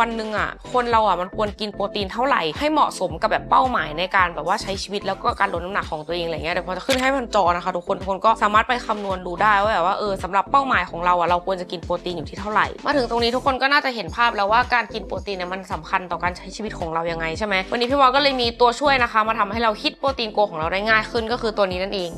วันหนึ่งอะคนเราอะมันควรกินโปรตีนเท่าไหร่ให้เหมาะสมกับแบบเป้าหมายในการแบบว่าใช้ชีวิตแล้วก็การลดน้ำหนักของตัวเองอะไรเงี้ยเดี๋ยวพอจะขึ้นให้มันจอนะคะทุกคนทุกคนก็สามารถไปคำนวณดูได้ว่าแบบว่าเออสำหรับเป้าหมายของเราอะเราควรจะกินโปรตีนอยู่ที่เท่าไหร่มาถึงตรงนี้ทุกคนก็น่าจะเห็นภาพแล้วว่าการกินโปรตีนเนี่ยมันสำคัญต่อการใช้ชีวิตของเรายังไงใช่ไหมวันนี้พี่วอก็เลยมีตัวช่วยนะคะ มาทำให้เราฮิตโปรตีนโกของเราได้ง่ายขึ้นก็คือตัวนี้นั่นเอง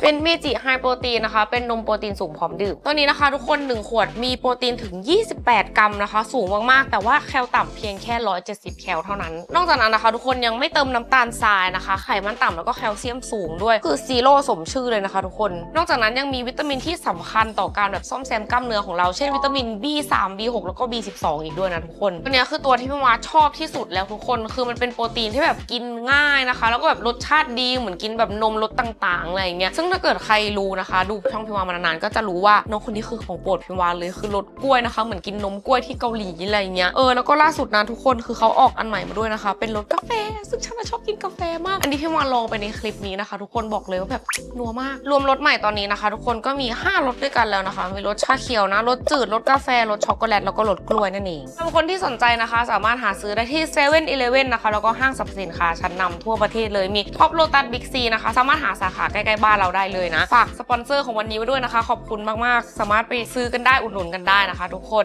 เป็นเมจิไฮโปรตีนนะคะ เป็นนมโปรตีนสูงพร้อมดื่ม ตัวนี้นะคะทุกคน 1 ขวดมีโปรตีนถึง 28 กรัมนะคะ สูงมากๆ แต่ว่าแคลต่ำเพียงแค่ 170 แคลเท่านั้น นอกจากนั้นนะคะ ทุกคนยังไม่เติมน้ำตาลทรายนะคะ ไขมันต่ำแล้วก็แคลเซียมสูงด้วย คือซีโร่สมชื่อเลยนะคะทุกคน นอกจากนั้นยังมีวิตามินที่สำคัญต่อการแบบซ่อมแซมกล้ามเนื้อของเรา เช่นวิตามิน B3 B6 แล้วก็ B12 อีกด้วยนะทุกคน ตัวนี้คือตัวที่พี่มาชอบที่สุดแล้วทุกคน คือมันเป็นโปรตีนที่แบบกินง่ายนะคะ แล้วก็แบบรสชาติดีเหมือนกินแบบนมรสต่างๆอะไรอย่างเงี้ยซึ่งถ้าเกิดใครรู้นะคะ ดูช่องพิมวามานานๆก็จะรู้ว่าน้องคนนี้คือของโปรดพิมวาเลยคือรสกล้วยนะคะ เหมือนกินนมกล้วยที่เกาหลีอะไรเงี้ยเออแล้วก็ล่าสุดนะทุกคนคือเขาออกอันใหม่มาด้วยนะคะ เป็นรสกาแฟ ซึ่งฉันชอบกินกาแฟมาก อันนี้พิมวาลองไปในคลิปนี้นะคะ ทุกคนบอกเลยว่าแบบนัวมากรวมรสใหม่ตอนนี้นะคะ ทุกคนก็มี 5รสด้วยกันแล้วนะคะมีรสชาเขียวนะรสจืดรสกาแฟรสช็อกโกแลตแล้วก็รสกล้วยนั่นเองสำหรับคนที่สนใจนะคะ สามารถหาซื้อได้ที่7 e เ e ่ e อนะคะแล้วก็ห้างสรรพสินค้าชั้นนำทั่วประเทศเลยมีท็อปโลตัสบิ๊กซีนะคะ สามารถหาสาขาใกล้ๆบ้านเราได้เลยนะ ฝากสปอนเซอร์ของวันนี้ไว้ด้วยนะคะ ขอบคุณมากๆ สามารถไปซื้อกันได้อุดหนุนกันได้นะคะ ทุกคน